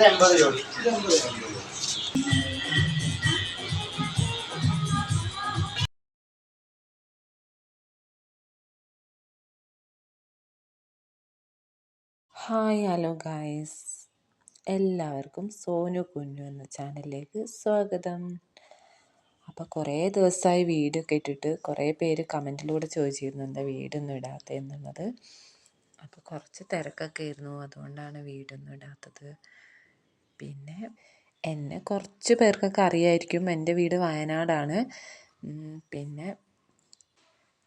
Hi hello guys എല്ലാവർക്കും സോനു കുഞ്ഞു എന്ന ചാനലിലേക്ക് സ്വാഗതം. അപ്പോൾ കുറേ ദിവസമായി വീഡിയോ ഇട്ടിട്ട് കുറേ പേര് കമന്റിലൂടെ ചോദിച്ചിരുന്നു എന്താ വീടൊന്നും ഇടാത്തത് എന്നുള്ളത്. അപ്പോൾ കുറച്ച് തിരക്കൊക്കെ ആയിരുന്നു അതുകൊണ്ടാണ് വീടൊന്നും ഇടാത്തത്. പിന്നെ എന്നെ കുറച്ച് പേർക്കൊക്കെ അറിയായിരിക്കും എന്റെ വീട് വയനാടാണ്. പിന്നെ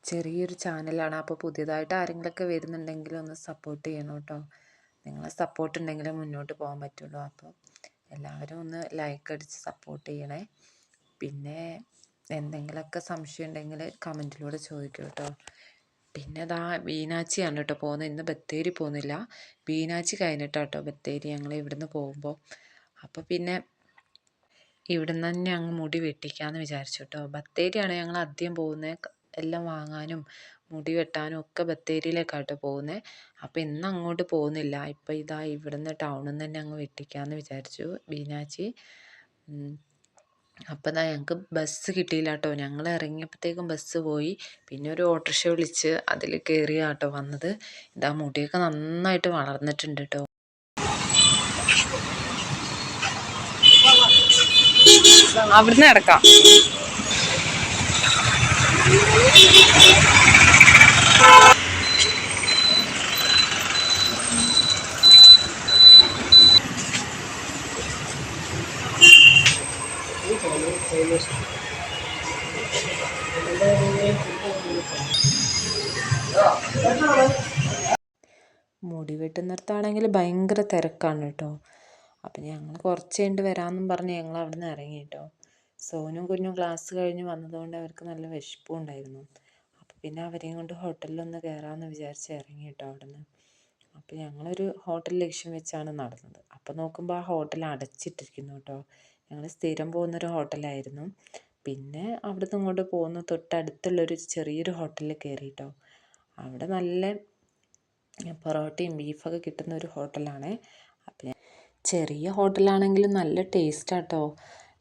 ചെറിയൊരു ചാനലാണ്. അപ്പോൾ പുതിയതായിട്ട് ആരെങ്കിലുമൊക്കെ വരുന്നുണ്ടെങ്കിൽ ഒന്ന് സപ്പോർട്ട് ചെയ്യണം കേട്ടോ. നിങ്ങളെ സപ്പോർട്ട് ഉണ്ടെങ്കിലേ മുന്നോട്ട് പോകാൻ പറ്റുള്ളൂ. അപ്പോൾ എല്ലാവരും ഒന്ന് ലൈക്ക് അടിച്ച് സപ്പോർട്ട് ചെയ്യണേ. പിന്നെ എന്തെങ്കിലുമൊക്കെ സംശയം ഉണ്ടെങ്കിൽ കമന്റിലൂടെ ചോദിക്കൂ കേട്ടോ. പിന്നെ ഇതാ ബീനാച്ചിയാണ് കേട്ടോ പോകുന്നത് ഇന്ന് ബത്തേരി പോകുന്നില്ല ബീനാച്ചി കഴിഞ്ഞിട്ടാണ് കേട്ടോ ബത്തേരി ഞങ്ങൾ ഇവിടുന്ന് പോകുമ്പോൾ അപ്പോൾ പിന്നെ ഇവിടുന്ന് തന്നെ അങ്ങ് മുടി വെട്ടിക്കാമെന്ന് വിചാരിച്ചു കേട്ടോ ബത്തേരിയാണ് ഞങ്ങൾ ആദ്യം പോകുന്നത് എല്ലാം വാങ്ങാനും മുടി വെട്ടാനും ഒക്കെ ബത്തേരിയിലേക്കാണ് കേട്ടോ പോകുന്നത് അപ്പോൾ ഇന്ന് അങ്ങോട്ട് പോകുന്നില്ല ഇപ്പോൾ ഇതാ ഇവിടുന്ന് ടൗണിൽ നിന്ന് തന്നെ അങ്ങ് വെട്ടിക്കാമെന്ന് വിചാരിച്ചു ബീനാച്ചി. ഉം. ദാ ഞങ്ങൾക്ക് ബസ് കിട്ടിയില്ല കേട്ടോ ഞങ്ങൾ ഇറങ്ങിയപ്പോഴത്തേക്കും ബസ് പോയി. പിന്നെ ഒരു ഓട്ടോറിക്ഷ വിളിച്ച് അതിൽ കയറിയാട്ടോ വന്നത്. ഇതാ മുടിയൊക്കെ നന്നായിട്ട് വളർന്നിട്ടുണ്ട് കേട്ടോ അവിടുന്ന് ഇറക്കാം മുടി വെട്ടുന്നിടത്താണെങ്കിൽ ഭയങ്കര തിരക്കാണ് കേട്ടോ. അപ്പം ഞങ്ങൾ കുറച്ച് കഴിഞ്ഞിട്ട് വരാമെന്നും പറഞ്ഞ് ഞങ്ങൾ അവിടെ നിന്ന് ഇറങ്ങി കേട്ടോ. സോനും കുഞ്ഞും ക്ലാസ് കഴിഞ്ഞ് വന്നതുകൊണ്ട് അവർക്ക് നല്ല വിശപ്പും ഉണ്ടായിരുന്നു. അപ്പം പിന്നെ അവരെയും കൊണ്ട് ഹോട്ടലിലൊന്ന് കയറാമെന്ന് വിചാരിച്ച് ഇറങ്ങി കേട്ടോ അവിടെ നിന്ന് അപ്പോൾ ഞങ്ങളൊരു ഹോട്ടൽ ലക്ഷ്യം വെച്ചാണ് നടന്നത്. അപ്പോൾ നോക്കുമ്പോൾ ആ ഹോട്ടൽ അടച്ചിട്ടിരിക്കുന്നു കേട്ടോ. ഞങ്ങൾ സ്ഥിരം പോകുന്നൊരു ഹോട്ടലായിരുന്നു. പിന്നെ അവിടുന്ന് ഇങ്ങോട്ട് പോകുന്ന തൊട്ടടുത്തുള്ളൊരു ചെറിയൊരു ഹോട്ടലിൽ കയറി കേട്ടോ. അവിടെ നല്ല പൊറോട്ടയും ബീഫൊക്കെ കിട്ടുന്ന ഒരു ഹോട്ടലാണ്. അപ്പം ചെറിയ ഹോട്ടലാണെങ്കിലും നല്ല ടേസ്റ്റാട്ടോ.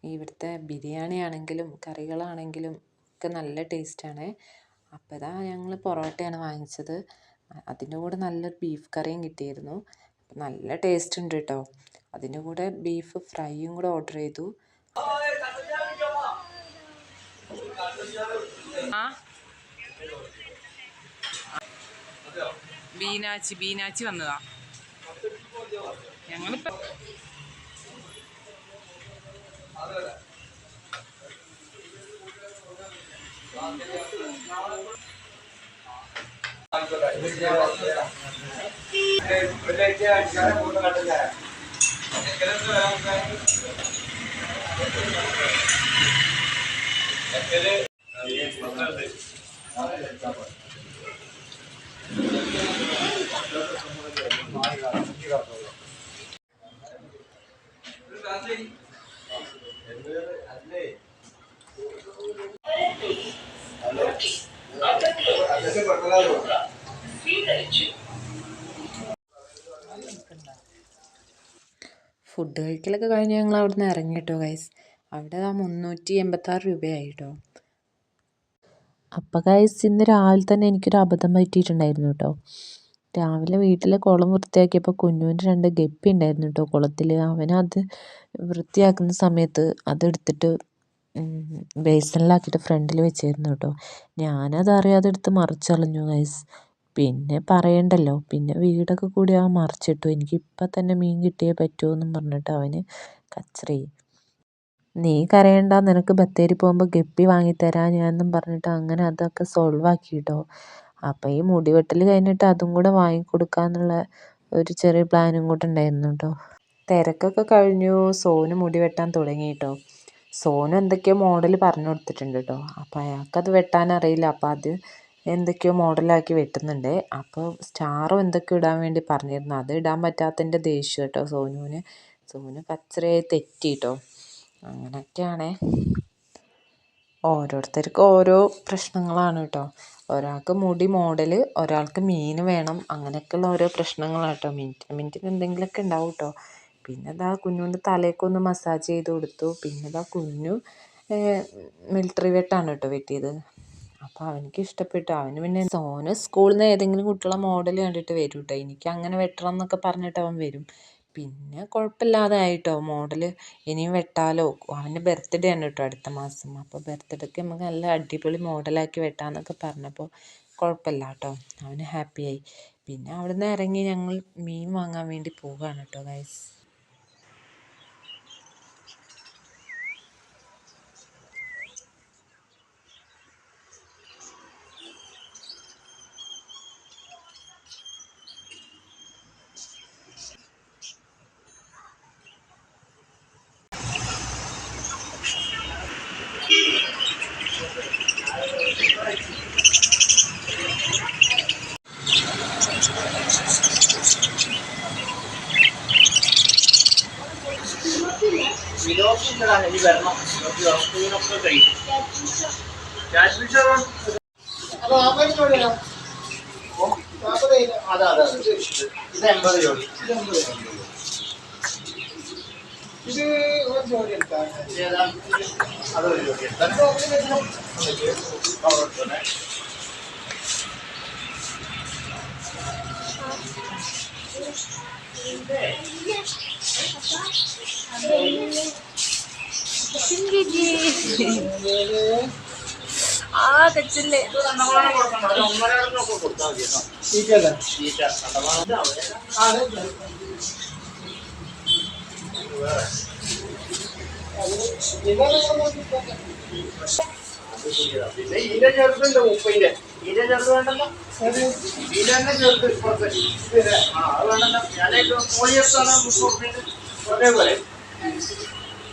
ഇവിടുത്തെ ബിരിയാണി ആണെങ്കിലും കറികളാണെങ്കിലും ഒക്കെ നല്ല ടേസ്റ്റാണ്. അപ്പോൾ ഇതാ ഞങ്ങൾ പൊറോട്ടയാണ് വാങ്ങിച്ചത്. അതിന്റെ കൂടെ നല്ലൊരു ബീഫ് കറിയും കിട്ടിയിരുന്നു. നല്ല ടേസ്റ്റ് ഉണ്ട് കേട്ടോ അതിന്റെ കൂടെ ബീഫ് ഫ്രൈയും കൂടെ ഓർഡർ ചെയ്തു. ആ? ബീനാച്ചി ബീനാച്ചി വന്നതാ. ഞങ്ങളിപ്പോ ഫുഡ് കഴിക്കലൊക്കെ കഴിഞ്ഞ് ഞങ്ങൾ അവിടെ നിന്ന് ഇറങ്ങി കേട്ടോ ഗൈസ് അവിടെ ആ മുന്നൂറ്റി എൺപത്താറ് രൂപയായി കേട്ടോ അപ്പം ഗൈസ് ഇന്ന് രാവിലെ തന്നെ എനിക്കൊരു അബദ്ധം പറ്റിയിട്ടുണ്ടായിരുന്നു കേട്ടോ രാവിലെ വീട്ടിലെ കുളം വൃത്തിയാക്കിയപ്പോൾ കുഞ്ഞുവിന്റെ രണ്ട് ഗപ്പി ഉണ്ടായിരുന്നു കേട്ടോ കുളത്തിൽ അവനത് വൃത്തിയാക്കുന്ന സമയത്ത് അതെടുത്തിട്ട് ബേസണിലാക്കിയിട്ട് ഫ്രണ്ടിൽ വെച്ചിരുന്നു കേട്ടോ ഞാനത് അറിയാതെ എടുത്ത് മറിച്ചളഞ്ഞു ഗൈസ് പിന്നെ പറയണ്ടല്ലോ പിന്നെ വീടൊക്കെ കൂടി അവൻ മറിച്ചിട്ടു. എനിക്ക് തന്നെ മീൻ കിട്ടിയേ പറ്റൂ എന്നും പറഞ്ഞിട്ട് അവന് കച്ചറയായി നീ കരയണ്ട നിനക്ക് ബത്തേരി പോകുമ്പോൾ ഗപ്പി വാങ്ങിത്തരാം ഞാൻ എന്നും പറഞ്ഞിട്ട് അങ്ങനെ അതൊക്കെ സോൾവ് ആക്കി കേട്ടോ അപ്പം ഈ മുടി വെട്ടൽ കഴിഞ്ഞിട്ട് അതും കൂടെ വാങ്ങിക്കൊടുക്കാന്നുള്ള ഒരു ചെറിയ പ്ലാനും കൂടെ ഉണ്ടായിരുന്നു കേട്ടോ തിരക്കൊക്കെ കഴിഞ്ഞു. സോനു മുടി വെട്ടാൻ തുടങ്ങി കേട്ടോ സോനു എന്തൊക്കെയോ മോഡൽ പറഞ്ഞു കൊടുത്തിട്ടുണ്ട് കേട്ടോ അപ്പം അയാൾക്കത് വെട്ടാൻ അറിയില്ല അപ്പം അത് എന്തൊക്കെയോ മോഡലാക്കി വെട്ടുന്നുണ്ട്. അപ്പോൾ സ്റ്റാറും എന്തൊക്കെയോ ഇടാൻ വേണ്ടി പറഞ്ഞിരുന്നു. അത് ഇടാൻ പറ്റാത്തതിന്റെ ദേഷ്യം കേട്ടോ സോനുവിന്. സോനു കച്ചറയായി തെറ്റി കേട്ടോ അങ്ങനെയൊക്കെയാണേ. ഓരോരുത്തർക്ക് ഓരോ പ്രശ്നങ്ങളാണ് കേട്ടോ. ഒരാൾക്ക് മുടി മോഡൽ ഒരാൾക്ക് മീൻ വേണം. അങ്ങനെയൊക്കെയുള്ള ഓരോ പ്രശ്നങ്ങളാണ് കേട്ടോ. മിനിറ്റ് മിനിറ്റിന് എന്തെങ്കിലുമൊക്കെ ഉണ്ടാവും കേട്ടോ. പിന്നെ ഇതാ കുഞ്ഞുകൊണ്ട് തലയൊക്കെ മസാജ് ചെയ്ത് കൊടുത്തു. പിന്നെ ഇതാ കുഞ്ഞു മിലിറ്ററി വെട്ടാണ് കേട്ടോ വെട്ടിയത്. അപ്പോൾ അവനിക്ക് ഇഷ്ടപ്പെട്ടു. അവന് പിന്നെ സോന് സ്കൂളിൽ നിന്ന് ഏതെങ്കിലും കുട്ടികളെ മോഡൽ കണ്ടിട്ട് വരും കേട്ടോ. എനിക്ക് അങ്ങനെ വെട്ടണം എന്നൊക്കെ പറഞ്ഞിട്ട് അവൻ വരും. പിന്നെ കുഴപ്പമില്ലാതെ ആയി കേട്ടോ മോഡൽ ഇനിയും വെട്ടാലോ. അവന്റെ ബർത്ത്ഡേ ആണ് കേട്ടോ അടുത്ത മാസം. അപ്പോൾ ബർത്ത്ഡേക്ക് നമുക്ക് നല്ല അടിപൊളി മോഡലാക്കി വെട്ടാമെന്നൊക്കെ പറഞ്ഞപ്പോൾ കുഴപ്പമില്ല കേട്ടോ അവന് ഹാപ്പിയായി പിന്നെ അവിടെ നിന്ന് ഇറങ്ങി ഞങ്ങൾ മീൻ വാങ്ങാൻ വേണ്ടി പോവുകയാണ് കേട്ടോ ഗൈസ് ജോഡിയാണോ നാപ്പത് അതെ അതെ അതെ. ഇത് എൺപത് ജോഡി ഇത് ഒരു ജോഡി എടുക്കാം അതൊരു ജോഡി എടുത്താൽ അവിടെ എടുത്തോണേ ആ കച്ചില്ലേ. പിന്നെ ഇതിന്റെ ചെറുതുണ്ട് മുപ്പതിന്റെ ഇതിന്റെ ചെറുത് വേണ്ടല്ലോ. ഇതിന്റെ തന്നെ ചേർത്ത് ഇപ്പുറത്ത് ആ അത് വേണ്ടല്ലോ ഞാനേക്ക് പോളിയെടുത്താണ് മുപ്പത് റുപ്യന്റെ ഒരേപോലെ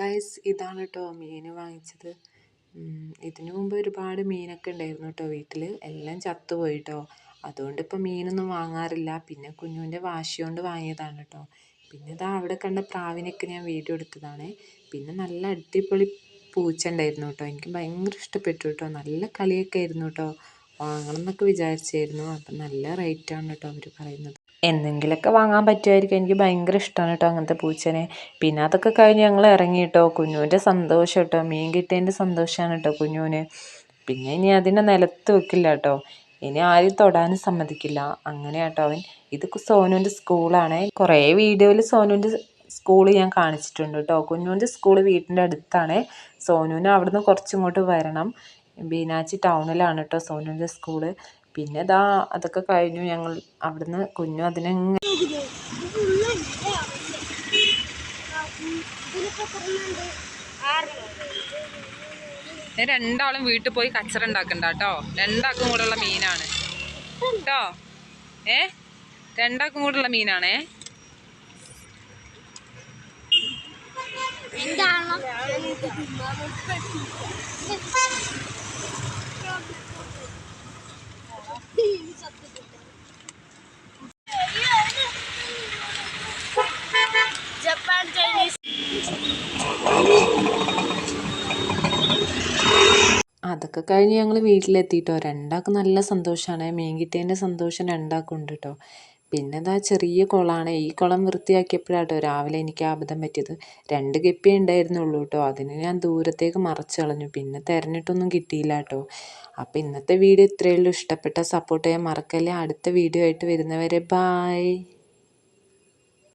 ഗൈസ് ഇതാണ് കേട്ടോ മീൻ വാങ്ങിച്ചത്. ഇതിനു മുമ്പ് ഒരുപാട് മീനൊക്കെ ഉണ്ടായിരുന്നു കേട്ടോ വീട്ടിൽ എല്ലാം ചത്തുപോയി കേട്ടോ അതുകൊണ്ട് ഇപ്പം മീനൊന്നും വാങ്ങാറില്ല. പിന്നെ കുഞ്ഞുവിന്റെ വാശി കൊണ്ട് വാങ്ങിയതാണ് കേട്ടോ പിന്നെ ഇതാ അവിടെ കണ്ട പ്രാവിനൊക്കെ ഞാൻ വീഡിയോ എടുത്തതാണ്. പിന്നെ നല്ല അടിപൊളി പൂച്ച ഉണ്ടായിരുന്നു കേട്ടോ എനിക്ക് ഭയങ്കര ഇഷ്ടപ്പെട്ടു കേട്ടോ നല്ല കളിയൊക്കെ ആയിരുന്നു കേട്ടോ വാങ്ങണം എന്നൊക്കെ വിചാരിച്ചായിരുന്നു. അപ്പം നല്ല റേറ്റാണ് കേട്ടോ അവർ പറയുന്നത്. എന്തെങ്കിലുമൊക്കെ വാങ്ങാൻ പറ്റുമായിരിക്കും. എനിക്ക് ഭയങ്കര ഇഷ്ടമാണ് കേട്ടോ അങ്ങനത്തെ പൂച്ചേനെ. പിന്നെ അതൊക്കെ കഴിഞ്ഞ് ഞങ്ങൾ ഇറങ്ങി കേട്ടോ കുഞ്ഞുവിന്റെ സന്തോഷം കേട്ടോ മീൻ കിട്ടിയതിന്റെ സന്തോഷമാണ് കേട്ടോ കുഞ്ഞുവിന്. പിന്നെ ഇനി അതിനെ നിലത്ത് വെക്കില്ല കേട്ടോ ഇനി ആരും തൊടാനും സമ്മതിക്കില്ല. അങ്ങനെ കേട്ടോ അവൻ. ഇത് സോനുവിന്റെ സ്കൂളാണ്. കുറേ വീഡിയോയിൽ സോനുവിന്റെ സ്കൂൾ ഞാൻ കാണിച്ചിട്ടുണ്ട് കേട്ടോ കുഞ്ഞുവിന്റെ സ്കൂൾ വീട്ടിന്റെ അടുത്താണ്. സോനുവിന് അവിടുന്ന് കുറച്ചിങ്ങോട്ട് വരണം. ബീനാച്ചി ടൗണിലാണ് കേട്ടോ സോനുവിന്റെ സ്കൂൾ പിന്നെ ഇതാ അതൊക്കെ കഴിഞ്ഞു ഞങ്ങൾ അവിടുന്ന് കുഞ്ഞു അതിനെ രണ്ടാളും വീട്ടിൽ പോയി കച്ചറ ഉണ്ടാക്കണ്ട കേട്ടോ. രണ്ടാക്കും കൂടെ ഉള്ള മീനാണ്. കേട്ടോ? ഏ? രണ്ടാക്കും കൂടെ ഉള്ള മീനാണേ. ജപ്പാൻ അതൊക്കെ കഴിഞ്ഞ് ഞങ്ങൾ വീട്ടിലെത്തിയിട്ടോ രണ്ടാൾക്കും നല്ല സന്തോഷമാണ് മീൻ കിട്ടിയതിന്റെ സന്തോഷം രണ്ടാൾക്കും ഉണ്ട് കേട്ടോ പിന്നെ എന്താ ചെറിയ കുളമാണ് ഈ കുളം വൃത്തിയാക്കിയപ്പോഴാട്ടോ രാവിലെ എനിക്ക് അബദ്ധം പറ്റിയത്. രണ്ട് ഗപ്പിയേ ഉണ്ടായിരുന്നുള്ളൂ കേട്ടോ അതിന് ഞാൻ ദൂരത്തേക്ക് മറച്ചു കളഞ്ഞു. പിന്നെ തിരഞ്ഞിട്ടൊന്നും കിട്ടിയില്ല കേട്ടോ അപ്പോൾ ഇന്നത്തെ വീഡിയോ ഇത്രയേ ഉള്ളൂ. ഇഷ്ടപ്പെട്ട സപ്പോർട്ട് ചെയ്യാൻ മറക്കല്ലേ. അടുത്ത വീഡിയോ ആയിട്ട് വരുന്നവരെ ബായ്